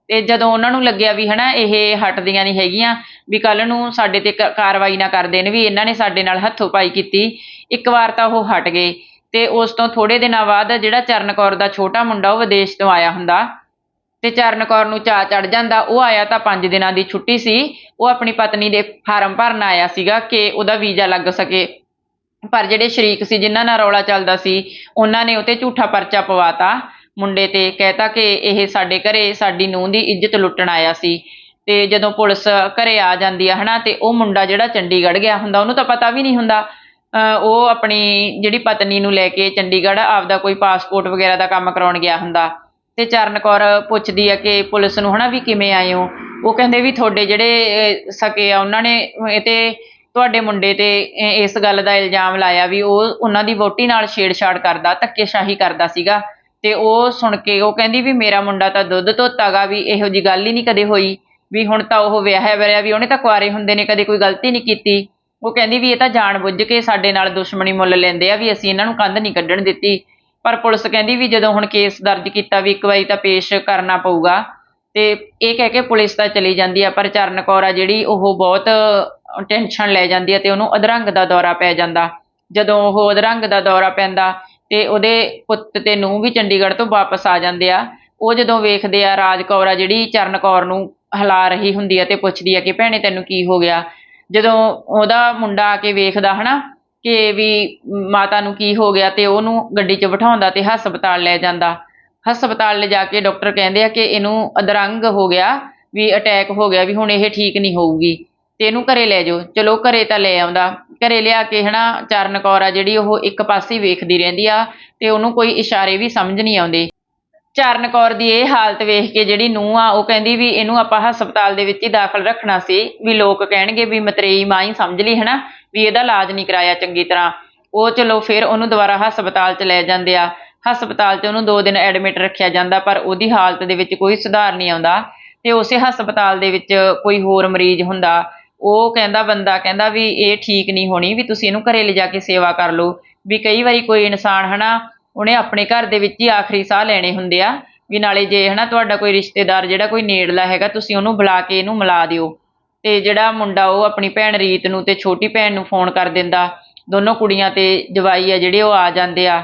ਤੇ ਜਦੋਂ ਉਹਨਾਂ ਨੂੰ ਲੱਗਿਆ ਵੀ ਹਨਾ ਇਹ ਹਟਦੀਆਂ ਨਹੀਂ ਹੈਗੀਆਂ, ਵੀ ਕੱਲ ਨੂੰ ਸਾਡੇ ਤੇ ਕਾਰਵਾਈ ਨਾ ਕਰ ਦੇਣ ਵੀ ਇਹਨਾਂ ਨੇ ਸਾਡੇ ਨਾਲ ਹੱਥੋਂ ਪਾਈ ਕੀਤੀ, ਇੱਕ ਵਾਰ ਤਾਂ ਉਹ ਹਟ ਗਏ। ਤੇ ਉਸ ਤੋਂ ਥੋੜੇ ਦਿਨਾਂ ਬਾਅਦ ਜਿਹੜਾ ਚਰਨ ਕੌਰ ਦਾ ਛੋਟਾ ਮੁੰਡਾ ਉਹ ਵਿਦੇਸ਼ ਤੋਂ ਆਇਆ ਹੁੰਦਾ। ਤੇ ਚਰਨ ਕੌਰ ਨੂੰ ਚਾਅ ਚੜ ਜਾਂਦਾ, ਉਹ ਆਇਆ ਤਾਂ 5 ਦਿਨਾਂ ਦੀ ਛੁੱਟੀ ਸੀ, ਉਹ ਆਪਣੀ ਪਤਨੀ ਦੇ ਫਾਰਮ ਭਰਨ ਆਇਆ ਸੀਗਾ ਕਿ ਉਹਦਾ ਵੀਜ਼ਾ ਲੱਗ ਸਕੇ। ਪਰ ਜਿਹੜੇ ਸ਼ਰੀਕ ਸੀ, ਜਿਨ੍ਹਾਂ ਨਾਲ ਰੌਲਾ ਚੱਲਦਾ ਸੀ, ਉਹਨਾਂ ਨੇ ਉਤੇ ਝੂਠਾ ਪਰਚਾ ਪਵਾਤਾ। ਮੁੰਡੇ ਤੇ ਕਹਿਤਾ ਕਿ ਇਹ ਸਾਡੇ ਘਰੇ ਸਾਡੀ ਨੂੰਹ ਦੀ ਇੱਜ਼ਤ ਲੁੱਟਣ ਆਇਆ ਸੀ। ਤੇ ਜਦੋਂ ਪੁਲਿਸ ਘਰੇ ਆ ਜਾਂਦੀ ਆ, ਹਨਾ, ਤੇ ਉਹ ਮੁੰਡਾ ਜਿਹੜਾ ਚੰਡੀਗੜ੍ਹ ਗਿਆ ਹੁੰਦਾ, ਉਹਨੂੰ ਤਾਂ ਪਤਾ ਵੀ ਨਹੀਂ ਹੁੰਦਾ। ਅਹ ਉਹ ਆਪਣੀ ਜਿਹੜੀ ਪਤਨੀ ਨੂੰ ਲੈ ਕੇ ਚੰਡੀਗੜ੍ਹ ਆਪਦਾ ਕੋਈ ਪਾਸਪੋਰਟ ਵਗੈਰਾ ਦਾ ਕੰਮ ਕਰਾਉਣ ਗਿਆ ਹੁੰਦਾ। ਤੇ ਚਰਨ ਕੌਰ ਪੁੱਛਦੀ ਆ ਕਿ ਪੁਲਿਸ ਨੂੰ, ਹਨਾ, ਵੀ ਕਿਵੇਂ ਆਏ ਹੋ? ਉਹ ਕਹਿੰਦੇ ਵੀ ਤੁਹਾਡੇ ਜਿਹੜੇ ਸਕੇ ਆ, ਉਹਨਾਂ ਨੇ ਇਹ ਤੇ ਤੁਹਾਡੇ ਮੁੰਡੇ ਤੇ ਇਸ ਗੱਲ ਦਾ ਇਲਜ਼ਾਮ ਲਾਇਆ ਵੀ ਉਹ, ਉਹਨਾਂ ਦੀ ਵੋਟੀ ਨਾਲ ਛੇੜਛਾੜ ਕਰਦਾ, ਧੱਕੇਸ਼ਾਹੀ ਕਰਦਾ ਸੀਗਾ। ਤੇ ਉਹ ਸੁਣ ਕੇ ਉਹ ਕਹਿੰਦੀ ਵੀ ਮੇਰਾ ਮੁੰਡਾ ਤਾਂ ਦੁੱਧ ਧੋਤਾਗਾ, ਵੀ ਇਹੋ ਜੀ ਗੱਲ ਹੀ ਨਹੀਂ ਕਦੇ ਹੋਈ। ਵੀ ਹੁਣ ਤਾਂ ਉਹ ਵਿਆਹਿਆ ਵਰਿਆ, ਵੀ ਉਹਨੇ ਤਾਂ ਕੁਆਰੇ ਹੁੰਦੇ ਨੇ, ਕਦੇ ਕੋਈ ਗਲਤੀ ਨਹੀਂ ਕੀਤੀ। ਉਹ ਕਹਿੰਦੀ ਵੀ ਇਹ ਤਾਂ ਜਾਣ ਬੁੱਝ ਕੇ ਸਾਡੇ ਨਾਲ ਦੁਸ਼ਮਣੀ ਮੁੱਲ ਲੈਂਦੇ ਆ, ਵੀ ਅਸੀਂ ਇਹਨਾਂ ਨੂੰ ਕੰਧ ਨਹੀਂ ਕੱਢਣ ਦਿੱਤੀ। ਪਰ ਪੁਲਿਸ ਕਹਿੰਦੀ ਵੀ ਜਦੋਂ ਹੁਣ ਕੇਸ ਦਰਜ ਕੀਤਾ ਵੀ ਇੱਕ ਵਾਰੀ ਤਾਂ ਪੇਸ਼ ਕਰਨਾ ਪਊਗਾ, ਤੇ ਇਹ ਕਹਿ ਕੇ ਪੁਲਿਸ ਤਾਂ ਚਲੀ ਜਾਂਦੀ ਆ, ਪਰ ਚਰਨ ਕੌਰ ਆ ਜਿਹੜੀ, ਉਹ ਬਹੁਤ ਟੈਨਸ਼ਨ ਲੈ ਜਾਂਦੀ ਆ ਤੇ ਉਹਨੂੰ ਅਧਰੰਗ ਦਾ ਦੌਰਾ ਪੈ ਜਾਂਦਾ। ਜਦੋਂ ਉਹ ਅਧਰੰਗ ਦਾ ਦੌਰਾ ਪੈਂਦਾ ਤੇ ਉਹਦੇ ਪੁੱਤ ਤੇ ਨੂੰ ਵੀ ਚੰਡੀਗੜ੍ਹ ਤੋਂ ਵਾਪਸ ਆ ਜਾਂਦੇ ਆ। ਉਹ ਜਦੋਂ ਵੇਖਦੇ ਆ ਰਾਜ ਕੌਰ ਆ ਜਿਹੜੀ ਚਰਨ ਕੌਰ ਨੂੰ ਹਿਲਾ ਰਹੀ ਹੁੰਦੀ ਆ ਤੇ ਪੁੱਛਦੀ ਆ ਕਿ ਭੈਣੇ ਤੈਨੂੰ ਕੀ ਹੋ ਗਿਆ? ਜਦੋਂ ਉਹਦਾ ਮੁੰਡਾ ਆ ਕੇ ਵੇਖਦਾ ਹਨਾ ਕਿ ਵੀ ਮਾਤਾ ਨੂੰ ਕੀ ਹੋ ਗਿਆ ਤੇ ਉਹਨੂੰ ਗੱਡੀ 'ਚ ਬਿਠਾਉਂਦਾ ਤੇ ਹਸਪਤਾਲ ਲੈ ਜਾਂਦਾ। ਹਸਪਤਾਲ ਲੈ ਜਾ ਕੇ ਡਾਕਟਰ ਕਹਿੰਦੇ ਆ ਕਿ ਇਹਨੂੰ ਅਧਰੰਗ ਹੋ ਗਿਆ, ਵੀ ਅਟੈਕ ਹੋ ਗਿਆ, ਵੀ ਹੁਣ ਇਹ ਠੀਕ ਨਹੀਂ ਹੋਊਗੀ। ਤੇ ਇਹਨੂੰ ਘਰੇ ਲੈ ਜਾਓ। ਚਲੋ ਘਰੇ ਤਾਂ ਲੈ ਆਉਂਦਾ। ਘਰੇ ਲਿਆ ਕੇ ਹਨਾ, ਚਰਨ ਕੌਰ ਆ ਜਿਹੜੀ ਉਹ ਇੱਕ ਪਾਸੇ ਵੇਖਦੀ ਰਹਿੰਦੀ ਆ ਤੇ ਉਹਨੂੰ ਕੋਈ ਇਸ਼ਾਰੇ ਵੀ ਸਮਝ ਨਹੀਂ ਆਉਂਦੇ। ਚਰਨ ਕੌਰ ਦੀ ਇਹ ਹਾਲਤ ਵੇਖ ਕੇ ਜਿਹੜੀ ਨੂੰਹ ਆ, ਉਹ ਕਹਿੰਦੀ ਵੀ ਇਹਨੂੰ ਆਪਾਂ ਹਸਪਤਾਲ ਦੇ ਵਿੱਚ ਹੀ ਦਾਖਲ ਰੱਖਣਾ ਸੀ, ਵੀ ਲੋਕ ਕਹਿਣਗੇ ਵੀ ਮਤਰੇਈ ਮਾਂ ਹੀ ਸਮਝ ਲਈ ਹਨਾ, ਵੀ ਇਹਦਾ ਇਲਾਜ ਨਹੀਂ ਕਰਾਇਆ ਚੰਗੀ ਤਰ੍ਹਾਂ। ਉਹ ਚਲੋ ਫਿਰ ਉਹਨੂੰ ਦੁਬਾਰਾ ਹਸਪਤਾਲ 'ਚ ਲੈ ਜਾਂਦੇ ਆ। ਹਸਪਤਾਲ 'ਚ ਉਹਨੂੰ 2 ਦਿਨ ਐਡਮਿਟ ਰੱਖਿਆ ਜਾਂਦਾ, ਪਰ ਉਹਦੀ ਹਾਲਤ ਦੇ ਵਿੱਚ ਕੋਈ ਸੁਧਾਰ ਨਹੀਂ ਆਉਂਦਾ ਤੇ ਉਸੇ ਹਸਪਤਾਲ ਦੇ ਵਿੱਚ ਕੋਈ ਹੋਰ ਮਰੀਜ਼ ਹੁੰਦਾ। ਉਹ ਕਹਿੰਦਾ ਬੰਦਾ ਕਹਿੰਦਾ ਵੀ ਇਹ ਠੀਕ ਨਹੀਂ ਹੋਣੀ, ਵੀ ਤੁਸੀਂ ਇਹਨੂੰ ਘਰੇ ਲਿਜਾ ਕੇ ਸੇਵਾ ਕਰ ਲਓ। ਵੀ ਕਈ ਵਾਰੀ ਕੋਈ ਇਨਸਾਨ ਹਨਾ, ਉਹਨੇ ਆਪਣੇ ਘਰ ਦੇ ਵਿੱਚ ਹੀ ਆਖਰੀ ਸਾਹ ਲੈਣੇ ਹੁੰਦੇ ਆ। ਵੀ ਨਾਲੇ ਜੇ ਹਨਾ ਤੁਹਾਡਾ ਕੋਈ ਰਿਸ਼ਤੇਦਾਰ ਜਿਹੜਾ ਕੋਈ ਨੇੜਲਾ ਹੈਗਾ, ਤੁਸੀਂ ਉਹਨੂੰ ਬੁਲਾ ਕੇ ਇਹਨੂੰ ਮਿਲਾ ਦਿਓ। ਤੇ ਜਿਹੜਾ ਮੁੰਡਾ ਉਹ ਆਪਣੀ ਭੈਣ ਰੀਤ ਨੂੰ ਤੇ ਛੋਟੀ ਭੈਣ ਨੂੰ ਫੋਨ ਕਰ ਦਿੰਦਾ, ਦੋਨੋਂ ਕੁੜੀਆਂ ਤੇ ਜਵਾਈ ਆ ਜਿਹੜੇ ਉਹ ਆ ਜਾਂਦੇ ਆ।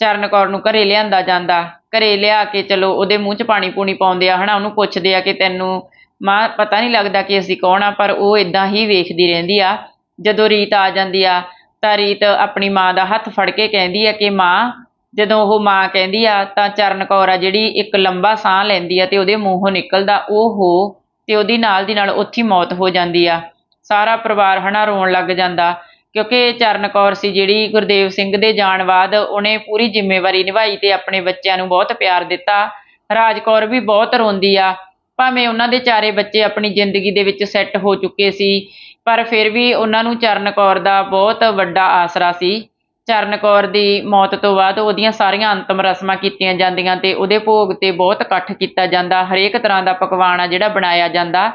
ਚਰਨ ਕੌਰ ਨੂੰ ਘਰੇ ਲਿਆਂਦਾ ਜਾਂਦਾ। ਘਰੇ ਲਿਆ ਕੇ ਚਲੋ ਉਹਦੇ ਮੂੰਹ 'ਚ ਪਾਣੀ ਪੂਣੀ ਪਾਉਂਦੇ ਆ ਹਨਾ, ਉਹਨੂੰ ਪੁੱਛਦੇ ਆ ਕਿ ਤੈਨੂੰ ਮਾਂ, ਪਤਾ ਨਹੀਂ ਲੱਗਦਾ ਕਿ ਅਸੀਂ ਕੌਣ ਆ, ਪਰ ਉਹ ਇਦਾਂ ਹੀ ਵੇਖਦੀ ਰਹਿੰਦੀ ਆ। ਜਦੋਂ ਰੀਤ ਆ ਜਾਂਦੀ ਆ, ਤਾਂ ਰੀਤ ਆਪਣੀ ਮਾਂ ਦਾ ਹੱਥ ਫੜ ਕੇ ਕਹਿੰਦੀ ਆ ਕਿ ਮਾਂ, ਜਦੋਂ ਉਹ ਮਾਂ ਕਹਿੰਦੀ ਆ, ਤਾਂ ਚਰਨ ਕੌਰ ਆ ਜਿਹੜੀ ਇੱਕ ਲੰਬਾ ਸਾਹ ਲੈਂਦੀ ਆ ਤੇ ਉਹਦੇ ਮੂੰਹੋਂ ਨਿਕਲਦਾ, ਉਹ ਹੋ ਤੇ ਉਹਦੀ ਨਾਲ ਦੀ ਨਾਲ ਉੱਥੇ ਮੌਤ ਹੋ ਜਾਂਦੀ ਆ। ਸਾਰਾ ਪਰਿਵਾਰ ਹਨਾ ਰੋਣ ਲੱਗ ਜਾਂਦਾ, ਕਿਉਂਕਿ ਚਰਨ ਕੌਰ ਸੀ ਜਿਹੜੀ ਗੁਰਦੇਵ ਸਿੰਘ ਦੇ ਜਾਣ ਬਾਅਦ ਉਹਨੇ ਪੂਰੀ ਜ਼ਿੰਮੇਵਾਰੀ ਨਿਭਾਈ ਤੇ ਆਪਣੇ ਬੱਚਿਆਂ ਨੂੰ ਬਹੁਤ ਪਿਆਰ ਦਿੱਤਾ। ਰਾਜ ਕੌਰ ਵੀ ਬਹੁਤ ਰੋਂਦੀ ਆ ਭਾਵੇਂ ਉਹਨਾਂ ਦੇ ਚਾਰੇ ਬੱਚੇ ਆਪਣੀ ਜ਼ਿੰਦਗੀ ਦੇ ਵਿੱਚ ਸੈੱਟ ਹੋ ਚੁੱਕੇ ਸੀ, ਪਰ ਫਿਰ ਵੀ ਉਹਨਾਂ ਨੂੰ ਚਰਨ ਕੌਰ ਦਾ ਬਹੁਤ ਵੱਡਾ ਆਸਰਾ ਸੀ। ਚਰਨ ਕੌਰ ਦੀ ਮੌਤ ਤੋਂ ਬਾਅਦ ਉਹਦੀਆਂ ਸਾਰੀਆਂ ਅੰਤਮ ਰਸਮਾਂ ਕੀਤੀਆਂ ਜਾਂਦੀਆਂ ਤੇ ਉਹਦੇ ਭੋਗ ਤੇ ਬਹੁਤ ਇਕੱਠ ਕੀਤਾ ਜਾਂਦਾ। ਹਰੇਕ ਤਰ੍ਹਾਂ ਦਾ ਪਕਵਾਨ ਆ ਜਿਹੜਾ ਬਣਾਇਆ ਜਾਂਦਾ।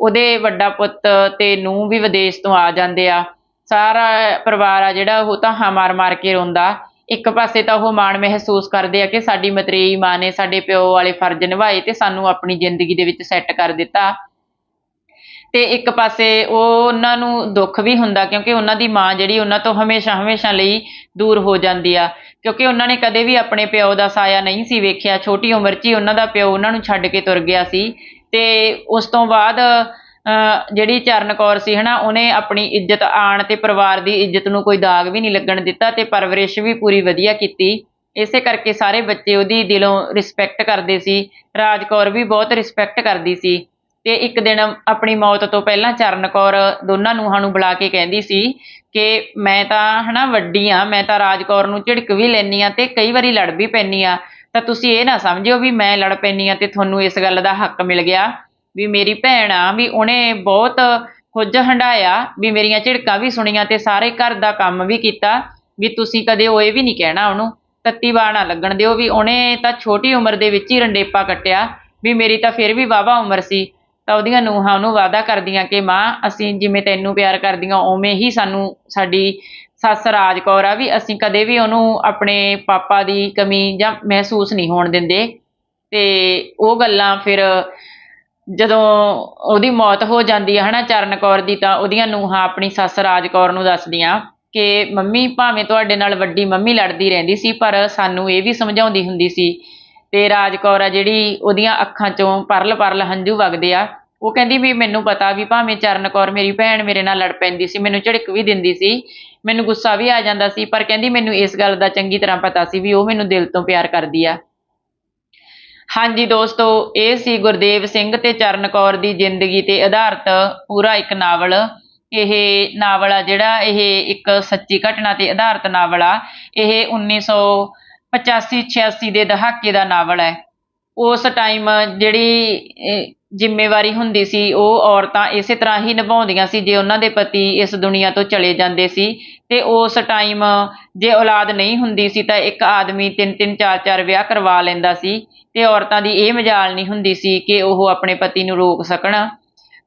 ਉਹਦੇ ਵੱਡਾ ਪੁੱਤ ਤੇ ਨੂੰਹ ਵੀ ਵਿਦੇਸ਼ ਤੋਂ ਆ ਜਾਂਦੇ ਆ। ਸਾਰਾ ਪਰਿਵਾਰ ਆ ਜਿਹੜਾ ਉਹ ਤਾਂ ਮਾਰ ਮਾਰ ਕੇ ਰੋਂਦਾ। ਇੱਕ ਪਾਸੇ ਤਾਂ ਉਹ ਮਾਣ ਮਹਿਸੂਸ ਕਰਦੇ ਆ ਕਿ ਸਾਡੀ ਮਤਰੇਈ ਮਾਂ ਨੇ ਸਾਡੇ ਪਿਓ ਵਾਲੇ ਫਰਜ਼ ਨਿਭਾਏ ਤੇ ਸਾਨੂੰ ਆਪਣੀ ਜ਼ਿੰਦਗੀ ਦੇ ਵਿੱਚ ਸੈੱਟ ਕਰ ਦਿੱਤਾ। ਤੇ ਇੱਕ ਪਾਸੇ ਉਹ ਉਹਨਾਂ ਨੂੰ ਦੁੱਖ ਵੀ ਹੁੰਦਾ ਕਿਉਂਕਿ ਉਹਨਾਂ ਦੀ ਮਾਂ ਜਿਹੜੀ ਉਹਨਾਂ ਤੋਂ ਹਮੇਸ਼ਾ ਹਮੇਸ਼ਾ ਲਈ ਦੂਰ ਹੋ ਜਾਂਦੀ ਆ। ਕਿਉਂਕਿ ਉਹਨਾਂ ਨੇ ਕਦੇ ਵੀ ਆਪਣੇ ਪਿਓ ਦਾ ਸਾਇਆ ਨਹੀਂ ਸੀ ਵੇਖਿਆ। ਛੋਟੀ ਉਮਰ 'ਚ ਹੀ ਉਹਨਾਂ ਦਾ ਪਿਓ ਉਹਨਾਂ ਨੂੰ ਛੱਡ ਕੇ ਤੁਰ ਗਿਆ ਸੀ ਤੇ ਉਸ ਤੋਂ ਬਾਅਦ ਜਿਹੜੀ ਚਰਨ ਕੌਰ ਸੀ ਹਨਾ, ਉਹਨੇ ਆਪਣੀ ਇੱਜ਼ਤ ਆਣ ਤੇ ਪਰਿਵਾਰ ਦੀ ਇੱਜ਼ਤ ਨੂੰ ਕੋਈ ਦਾਗ ਵੀ ਨਹੀਂ ਲੱਗਣ ਦਿੱਤਾ ਤੇ ਪਰਵਰਿਸ਼ ਵੀ ਪੂਰੀ ਵਧੀਆ ਕੀਤੀ। ਇਸੇ ਕਰਕੇ ਸਾਰੇ ਬੱਚੇ ਉਹਦੀ ਦਿਲੋਂ ਰਿਸਪੈਕਟ ਕਰਦੇ ਸੀ। ਰਾਜ ਕੌਰ ਵੀ ਬਹੁਤ ਰਿਸਪੈਕਟ ਕਰਦੀ ਸੀ। ਤੇ ਇੱਕ ਦਿਨ ਆਪਣੀ ਮੌਤ ਤੋਂ ਪਹਿਲਾਂ ਚਰਨ ਕੌਰ ਦੋਨਾਂ ਨੂੰਹਾਂ ਨੂੰ ਬੁਲਾ ਕੇ ਕਹਿੰਦੀ ਸੀ ਕਿ ਮੈਂ ਤਾਂ ਹਨਾ ਵੱਡੀ ਆ, ਮੈਂ ਤਾਂ ਰਾਜ ਕੌਰ ਨੂੰ ਝਿੜਕ ਵੀ ਲੈਨੀ ਆ ਤੇ ਕਈ ਵਾਰੀ ਲੜ ਵੀ ਪੈਨੀ ਆ। ਤਾਂ ਤੁਸੀਂ ਇਹ ਨਾ ਸਮਝਿਓ ਵੀ ਮੈਂ ਲੜ ਪੈਨੀ ਆ ਤੇ ਤੁਹਾਨੂੰ ਇਸ ਗੱਲ ਦਾ ਹੱਕ ਮਿਲ ਗਿਆ। ਵੀ ਮੇਰੀ ਭੈਣ ਆ, ਵੀ ਉਹਨੇ ਬਹੁਤ ਕੁਝ ਹੰਡਾਇਆ ਵੀ ਮੇਰੀਆਂ ਝਿੜਕਾਂ ਵੀ ਸੁਣੀਆਂ ਤੇ ਸਾਰੇ ਘਰ ਦਾ ਕੰਮ ਵੀ ਕੀਤਾ, ਵੀ ਤੁਸੀਂ ਕਦੇ ਉਹ ਇਹ ਵੀ ਨਹੀਂ ਕਹਿਣਾ ਉਹਨੂੰ, ਤੱਤੀ ਬਾਹ ਨਾ ਲੱਗਣ ਦਿਓ, ਵੀ ਉਹਨੇ ਤਾਂ ਛੋਟੀ ਉਮਰ ਦੇ ਵਿੱਚ ਹੀ ਰੰਡੇਪਾ ਕੱਟਿਆ, ਵੀ ਮੇਰੀ ਤਾਂ ਫਿਰ ਵੀ ਵਾਹਵਾ ਉਮਰ ਸੀ, ਤਾਂ ਉਹਦੀਆਂ ਨੂੰਹਾਂ ਉਹਨੂੰ ਵਾਅਦਾ ਕਰਦੀਆਂ ਕਿ ਮਾਂ, ਅਸੀਂ ਜਿਵੇਂ ਤੈਨੂੰ ਪਿਆਰ ਕਰਦੀਆਂ, ਉਵੇਂ ਹੀ ਸਾਨੂੰ ਸਾਡੀ ਸੱਸ ਰਾਜ ਕੌਰ ਆ, ਵੀ ਅਸੀਂ ਕਦੇ ਵੀ ਉਹਨੂੰ ਆਪਣੇ ਪਾਪਾ ਦੀ ਕਮੀ ਜਾਂ ਮਹਿਸੂਸ ਨਹੀਂ ਹੋਣ ਦਿੰਦੇ, ਤੇ ਉਹ ਗੱਲਾਂ ਫਿਰ ਜਦੋਂ ਉਹਦੀ ਮੌਤ ਹੋ ਜਾਂਦੀ ਹੈ ਹਨਾ, ਚਰਨ ਕੌਰ ਦੀ, ਤਾਂ ਉਹਦੀਆਂ ਨੂੰਹਾਂ ਆਪਣੀ ਸੱਸ ਰਾਜ ਕੌਰ ਨੂੰ ਦੱਸਦੀਆਂ ਕਿ ਮੰਮੀ, ਭਾਵੇਂ ਤੁਹਾਡੇ ਨਾਲ ਵੱਡੀ ਮੰਮੀ ਲੜਦੀ ਰਹਿੰਦੀ ਸੀ, ਪਰ ਸਾਨੂੰ ਇਹ ਵੀ ਸਮਝਾਉਂਦੀ ਹੁੰਦੀ ਸੀ ਤੇ ਰਾਜ ਕੌਰ ਆ ਜਿਹੜੀ ਉਹਦੀਆਂ ਅੱਖਾਂ ਚੋਂ ਪਰਲ ਪਰਲ ਹੰਝੂ ਵਗਦੇ ਆ, ਉਹ ਕਹਿੰਦੀ ਵੀ ਮੈਨੂੰ ਪਤਾ ਵੀ ਭਾਵੇਂ ਚਰਨ ਕੌਰ ਮੇਰੀ ਭੈਣ ਮੇਰੇ ਨਾਲ ਲੜ ਪੈਂਦੀ ਸੀ, ਮੈਨੂੰ ਝਿੜਕ ਵੀ ਦਿੰਦੀ ਸੀ, ਮੈਨੂੰ ਗੁੱਸਾ ਵੀ ਆ ਜਾਂਦਾ ਸੀ, ਪਰ ਕਹਿੰਦੀ ਮੈਨੂੰ ਇਸ ਗੱਲ ਦਾ ਚੰਗੀ ਤਰ੍ਹਾਂ ਪਤਾ ਸੀ ਵੀ ਉਹ ਮੈਨੂੰ ਦਿਲ ਤੋਂ ਪਿਆਰ ਕਰਦੀ ਆ। ਹਾਂਜੀ ਦੋਸਤੋ, ਇਹ ਸੀ ਗੁਰਦੇਵ ਸਿੰਘ ਤੇ ਚਰਨ ਕੌਰ ਦੀ ਜ਼ਿੰਦਗੀ ਤੇ ਆਧਾਰਿਤ ਪੂਰਾ ਇੱਕ ਨਾਵਲ। ਇਹ ਨਾਵਲ ਆ ਜਿਹੜਾ, ਇਹ ਇੱਕ ਸੱਚੀ ਘਟਨਾ ਤੇ ਆਧਾਰਿਤ ਨਾਵਲ ਆ। ਇਹ 1985 86 ਦੇ ਦਹਾਕੇ ਦਾ ਨਾਵਲ ਹੈ। ਉਸ ਟਾਈਮ ਜਿਹੜੀ ਜ਼ਿੰਮੇਵਾਰੀ ਹੁੰਦੀ ਸੀ, ਉਹ ਔਰਤਾਂ ਇਸੇ ਤਰ੍ਹਾਂ ਹੀ ਨਿਭਾਉਂਦੀਆਂ ਸੀ ਜੇ ਉਹਨਾਂ ਦੇ ਪਤੀ ਇਸ ਦੁਨੀਆ ਤੋਂ ਚਲੇ ਜਾਂਦੇ ਸੀ। ਤੇ ਉਸ ਟਾਈਮ ਜੇ ਔਲਾਦ ਨਹੀਂ ਹੁੰਦੀ ਸੀ ਤਾਂ ਇੱਕ ਆਦਮੀ ਤਿੰਨ ਤਿੰਨ ਚਾਰ ਚਾਰ ਵਿਆਹ ਕਰਵਾ ਲੈਂਦਾ ਸੀ ਤੇ ਔਰਤਾਂ ਦੀ ਇਹ ਮਜਾਲ ਨਹੀਂ ਹੁੰਦੀ ਸੀ ਕਿ ਉਹ ਆਪਣੇ ਪਤੀ ਨੂੰ ਰੋਕ ਸਕਣ।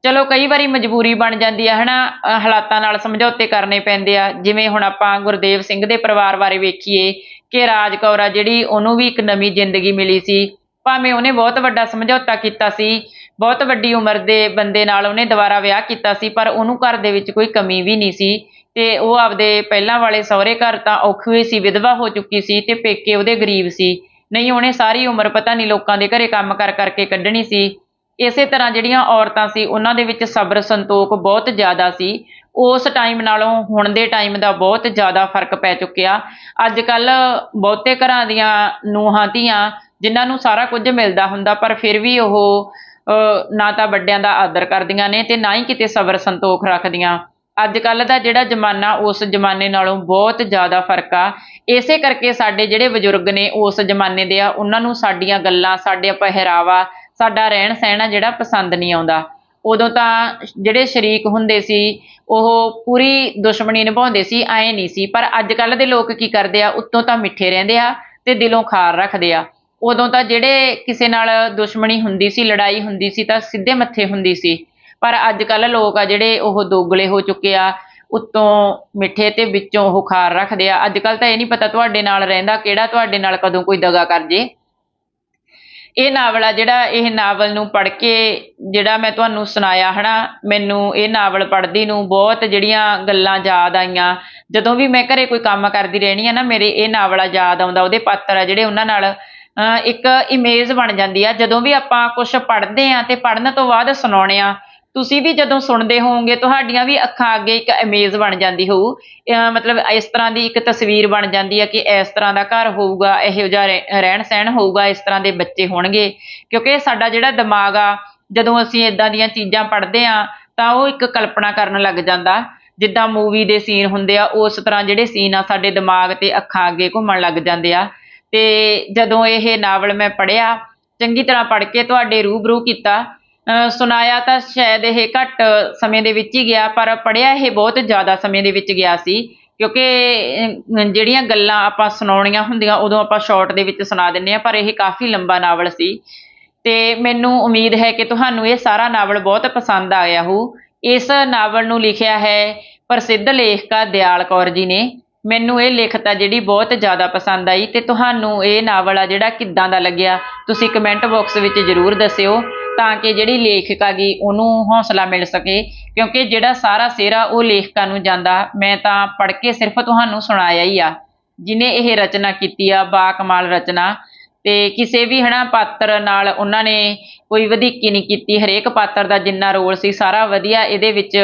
ਚਲੋ ਕਈ ਵਾਰੀ ਮਜਬੂਰੀ ਬਣ ਜਾਂਦੀ ਆ, ਹਨਾ? ਅਹ ਹਾਲਾਤਾਂ ਨਾਲ ਸਮਝੌਤੇ ਕਰਨੇ ਪੈਂਦੇ ਆ। ਜਿਵੇਂ ਹੁਣ ਆਪਾਂ ਗੁਰਦੇਵ ਸਿੰਘ ਦੇ ਪਰਿਵਾਰ ਬਾਰੇ ਵੇਖੀਏ ਕਿ ਰਾਜ ਕੌਰ ਆ ਜਿਹੜੀ ਉਹਨੂੰ ਵੀ ਇੱਕ ਨਵੀਂ ਜ਼ਿੰਦਗੀ ਮਿਲੀ ਸੀ। ਭਾਵੇਂ ਉਹਨੇ ਬਹੁਤ ਵੱਡਾ ਸਮਝੌਤਾ ਕੀਤਾ ਸੀ, ਬਹੁਤ ਵੱਡੀ ਉਮਰ ਦੇ ਬੰਦੇ ਨਾਲ ਉਹਨੇ ਦੁਬਾਰਾ ਵਿਆਹ ਕੀਤਾ ਸੀ, ਪਰ ਉਹਨੂੰ ਘਰ ਦੇ ਵਿੱਚ ਕੋਈ ਕਮੀ ਵੀ ਨਹੀਂ ਸੀ ਤੇ ਉਹ ਆਪਦੇ ਪਹਿਲਾਂ ਵਾਲੇ ਸਹੁਰੇ ਘਰ ਤਾਂ ਔਖੀ ਹੋਈ ਸੀ, ਵਿਧਵਾ ਹੋ ਚੁੱਕੀ ਸੀ ਤੇ ਪੇਕੇ ਉਹਦੇ ਗਰੀਬ ਸੀ। ਨਹੀਂ, ਉਹਨੇ ਸਾਰੀ ਉਮਰ ਪਤਾ ਨਹੀਂ ਲੋਕਾਂ ਦੇ ਘਰੇ ਕੰਮ ਕਰ ਕਰਕੇ ਕੱਢਣੀ ਸੀ। ਇਸੇ ਤਰ੍ਹਾਂ ਜਿਹੜੀਆਂ ਔਰਤਾਂ ਸੀ, ਉਹਨਾਂ ਦੇ ਵਿੱਚ ਸਬਰ ਸੰਤੋਖ ਬਹੁਤ ਜ਼ਿਆਦਾ ਸੀ। ਉਸ ਟਾਈਮ ਨਾਲੋਂ ਹੁਣ ਦੇ ਟਾਈਮ ਦਾ ਬਹੁਤ ਜ਼ਿਆਦਾ ਫ਼ਰਕ ਪੈ ਚੁੱਕਿਆ। ਅੱਜ ਕੱਲ ਬਹੁਤੇ ਘਰਾਂ ਦੀਆਂ ਨੂਹਾਂ ਧੀਆਂ ਜਿਨ੍ਹਾਂ ਨੂੰ ਸਾਰਾ ਕੁਝ ਮਿਲਦਾ ਹੁੰਦਾ ਪਰ ਫਿਰ ਵੀ ਉਹ ਅਹ, ਨਾ ਤਾਂ ਵੱਡਿਆਂ ਦਾ ਆਦਰ ਕਰਦੀਆਂ ਨੇ ਤੇ ਨਾ ਹੀ ਕਿਤੇ ਸਬਰ ਸੰਤੋਖ ਰੱਖਦੀਆਂ। ਅੱਜ ਕੱਲ ਦਾ ਜਿਹੜਾ ਜ਼ਮਾਨਾ ਉਸ ਜ਼ਮਾਨੇ ਨਾਲੋਂ ਬਹੁਤ ਜ਼ਿਆਦਾ ਫ਼ਰਕ ਆ। ਇਸੇ ਕਰਕੇ ਸਾਡੇ ਜਿਹੜੇ ਬਜ਼ੁਰਗ ਨੇ ਉਸ ਜ਼ਮਾਨੇ ਦੇ ਆ ਉਹਨਾਂ ਨੂੰ ਸਾਡੀਆਂ ਗੱਲਾਂ ਸਾਡੇ ਪਹਿਰਾਵਾ ਸਾਡਾ ਰਹਿਣ ਸਹਿਣ ਆ ਜਿਹੜਾ ਪਸੰਦ ਨਹੀਂ ਆਉਂਦਾ। ਉਦੋਂ ਤਾਂ ਜਿਹੜੇ ਸ਼ਰੀਕ ਹੁੰਦੇ ਸੀ ਉਹ ਪੂਰੀ ਦੁਸ਼ਮਣੀ ਨਿਭਾਉਂਦੇ ਸੀ ਐ ਨਹੀਂ ਸੀ। ਪਰ ਅੱਜ ਕੱਲ ਦੇ ਲੋਕ ਕੀ ਕਰਦੇ ਆ ਉੱਤੋਂ ਤਾਂ ਮਿੱਠੇ ਰਹਿੰਦੇ ਆ ਤੇ ਦਿਲੋਂ ਖਾਰ ਰੱਖਦੇ ਆ। ਉਦੋਂ ਤਾਂ ਜਿਹੜੇ ਕਿਸੇ ਨਾਲ ਦੁਸ਼ਮਣੀ ਹੁੰਦੀ ਸੀ, ਲੜਾਈ ਹੁੰਦੀ ਸੀ, ਤਾਂ ਸਿੱਧੇ ਮੱਥੇ ਹੁੰਦੀ ਸੀ। ਪਰ ਅੱਜ ਕੱਲ ਲੋਕ ਆ ਜਿਹੜੇ ਉਹ ਦੋਗਲੇ ਹੋ ਚੁੱਕੇ ਆ, ਉੱਤੋਂ ਮਿੱਠੇ ਤੇ ਵਿੱਚੋਂ ਉਹ ਖਾਰ ਰੱਖਦੇ ਆ। ਅੱਜ ਕੱਲ ਤਾਂ ਇਹ ਨਹੀਂ ਪਤਾ ਤੁਹਾਡੇ ਨਾਲ ਰਹਿੰਦਾ ਕਿਹੜਾ ਤੁਹਾਡੇ ਨਾਲ ਕਦੋਂ ਕੋਈ ਦਗਾ ਕਰ ਜੇ। ਇਹ ਨਾਵਲ ਆ ਜਿਹੜਾ ਇਹ ਨਾਵਲ ਨੂੰ ਪੜ੍ਹ ਕੇ ਜਿਹੜਾ ਮੈਂ ਤੁਹਾਨੂੰ ਸੁਣਾਇਆ ਹਨਾ, ਮੈਨੂੰ ਇਹ ਨਾਵਲ ਪੜ੍ਹਦੀ ਨੂੰ ਬਹੁਤ ਜਿਹੜੀਆਂ ਗੱਲਾਂ ਯਾਦ ਆਈਆਂ। ਜਦੋਂ ਵੀ ਮੈਂ ਘਰੇ ਕੋਈ ਕੰਮ ਕਰਦੀ ਰਹਿਣੀ ਆ ਨਾ, ਮੇਰੇ ਇਹ ਨਾਵਲਾ ਯਾਦ ਆਉਂਦਾ। ਉਹਦੇ ਪਾਤਰ ਆ ਜਿਹੜੇ ਉਹਨਾਂ ਨਾਲ ਇੱਕ ਇਮੇਜ ਬਣ ਜਾਂਦੀ ਆ। ਜਦੋਂ ਵੀ ਆਪਾਂ ਕੁਝ ਪੜ੍ਹਦੇ ਆ ਤੇ ਪੜ੍ਹਨ ਤੋਂ ਬਾਅਦ ਸੁਣਾਉਣੇ ਆ, ਤੁਸੀਂ ਵੀ ਜਦੋਂ ਸੁਣਦੇ ਹੋਵੋਗੇ, ਤੁਹਾਡੀਆਂ ਵੀ ਅੱਖਾਂ ਅੱਗੇ ਇੱਕ ਇਮੇਜ ਬਣ ਜਾਂਦੀ ਹੋਊ। ਅਹ ਮਤਲਬ ਇਸ ਤਰ੍ਹਾਂ ਦੀ ਇੱਕ ਤਸਵੀਰ ਬਣ ਜਾਂਦੀ ਆ ਕਿ ਇਸ ਤਰ੍ਹਾਂ ਦਾ ਘਰ ਹੋਊਗਾ, ਇਹੋ ਜਿਹਾ ਰਹਿ- ਰਹਿਣ ਸਹਿਣ ਹੋਊਗਾ, ਇਸ ਤਰ੍ਹਾਂ ਦੇ ਬੱਚੇ ਹੋਣਗੇ। ਕਿਉਂਕਿ ਸਾਡਾ ਜਿਹੜਾ ਦਿਮਾਗ ਆ, ਜਦੋਂ ਅਸੀਂ ਇਦਾਂ ਦੀਆਂ ਚੀਜ਼ਾਂ ਪੜ੍ਹਦੇ ਆ, ਤਾਂ ਉਹ ਇੱਕ ਕਲਪਨਾ ਕਰਨ ਲੱਗ ਜਾਂਦਾ। ਜਿੱਦਾਂ ਮੂਵੀ ਦੇ ਸੀਨ ਹੁੰਦੇ ਆ, ਉਸ ਤਰ੍ਹਾਂ ਜਿਹੜੇ ਸੀਨ ਆ, ਸਾਡੇ ਦਿਮਾਗ ਤੇ ਅੱਖਾਂ ਅੱਗੇ ਘੁੰਮਣ ਲੱਗ ਜਾਂਦੇ ਆ। ਤੇ ਜਦੋਂ ਇਹ ਨਾਵਲ ਮੈਂ ਪੜ੍ਹਿਆ, ਚੰਗੀ ਤਰ੍ਹਾਂ ਪੜ੍ਹ ਕੇ ਤੁਹਾਡੇ ਰੂਬਰੂ ਕੀਤਾ। ਸੁਣਾਇਆ ਤਾਂ ਸ਼ਾਇਦ ਇਹ ਘੱਟ ਸਮੇਂ ਦੇ ਵਿੱਚ ਹੀ ਗਿਆ, ਪਰ ਪੜ੍ਹਿਆ ਇਹ ਬਹੁਤ ਜ਼ਿਆਦਾ ਸਮੇਂ ਦੇ ਵਿੱਚ ਗਿਆ ਸੀ, ਕਿਉਂਕਿ ਜਿਹੜੀਆਂ ਗੱਲਾਂ ਆਪਾਂ ਸੁਣਾਉਣੀਆਂ ਹੁੰਦੀਆਂ, ਉਦੋਂ ਆਪਾਂ ਸ਼ਾਰਟ ਦੇ ਵਿੱਚ ਸੁਣਾ ਦਿੰਨੇ ਆ ਪਰ ਇਹ ਕਾਫੀ ਲੰਬਾ ਨਾਵਲ ਸੀ। ਤੇ ਮੈਨੂੰ ਉਮੀਦ ਹੈ ਕਿ ਤੁਹਾਨੂੰ ਇਹ ਸਾਰਾ ਨਾਵਲ ਬਹੁਤ ਪਸੰਦ ਆਇਆ ਹੋ ਇਸ ਨਾਵਲ ਨੂੰ ਲਿਖਿਆ ਹੈ ਪ੍ਰਸਿੱਧ ਲੇਖਕਾ ਦਿਆਲ ਕੌਰ ਜੀ ਨੇ। ਮੈਨੂੰ ਇਹ ਲਿਖਤ ਆ ਜਿਹੜੀ ਬਹੁਤ ਜ਼ਿਆਦਾ ਪਸੰਦ ਆਈ ਤੇ ਤੁਹਾਨੂੰ ਇਹ ਨਾਵਲ ਆ ਜਿਹੜਾ ਕਿੱਦਾਂ ਦਾ ਲੱਗਿਆ, ਤੁਸੀਂ ਕਮੈਂਟ ਬਾਕਸ ਵਿੱਚ ਜ਼ਰੂਰ ਦੱਸਿਓ ਤਾਂ ਕਿ ਜਿਹੜੀ ਲੇਖਿਕਾ ਗਈ ਉਹਨੂੰ ਹੌਸਲਾ ਮਿਲ ਸਕੇ, ਕਿਉਂਕਿ ਜਿਹੜਾ ਸਾਰਾ ਸਿਹਰਾ ਉਹ ਲੇਖਕਾਂ ਨੂੰ ਜਾਂਦਾ, ਮੈਂ ਤਾਂ ਪੜ੍ਹ ਕੇ ਸਿਰਫ ਤੁਹਾਨੂੰ ਸੁਣਾਇਆ ਹੀ ਆ, ਜਿਨੇ ਇਹ ਰਚਨਾ ਕੀਤੀ ਆ, ਬਾ ਕਮਾਲ ਰਚਨਾ, ਤੇ ਕਿਸੇ ਵੀ ਹਨਾ ਪਾਤਰ ਨਾਲ ਉਹਨਾਂ ਨੇ ਕੋਈ ਵਧੀਕੀ ਨਹੀਂ ਕੀਤੀ, ਹਰੇਕ ਪਾਤਰ ਦਾ ਜਿੰਨਾ ਰੋਲ ਸੀ, ਸਾਰਾ ਵਧੀਆ ਇਹਦੇ ਵਿੱਚ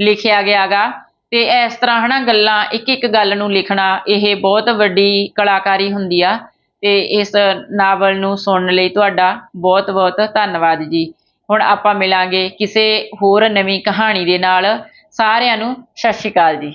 ਲਿਖਿਆ ਗਿਆਗਾ। ਤੇ ਇਸ ਤਰ੍ਹਾਂ ਹਨਾ ਗੱਲਾਂ ਇੱਕ ਇੱਕ ਗੱਲ ਨੂੰ ਲਿਖਣਾ ਇਹ ਬਹੁਤ ਵੱਡੀ ਕਲਾਕਾਰੀ ਹੁੰਦੀ ਆ ਤੇ ਇਸ ਨਾਵਲ ਨੂੰ ਸੁਣਨ ਲਈ ਤੁਹਾਡਾ ਬਹੁਤ ਬਹੁਤ ਧੰਨਵਾਦ ਜੀ। ਹੁਣ ਆਪਾਂ ਮਿਲਾਂਗੇ ਕਿਸੇ ਹੋਰ ਨਵੀਂ ਕਹਾਣੀ ਦੇ ਨਾਲ। ਸਾਰਿਆਂ ਨੂੰ ਸਤਿ ਸ਼੍ਰੀ ਅਕਾਲ ਜੀ।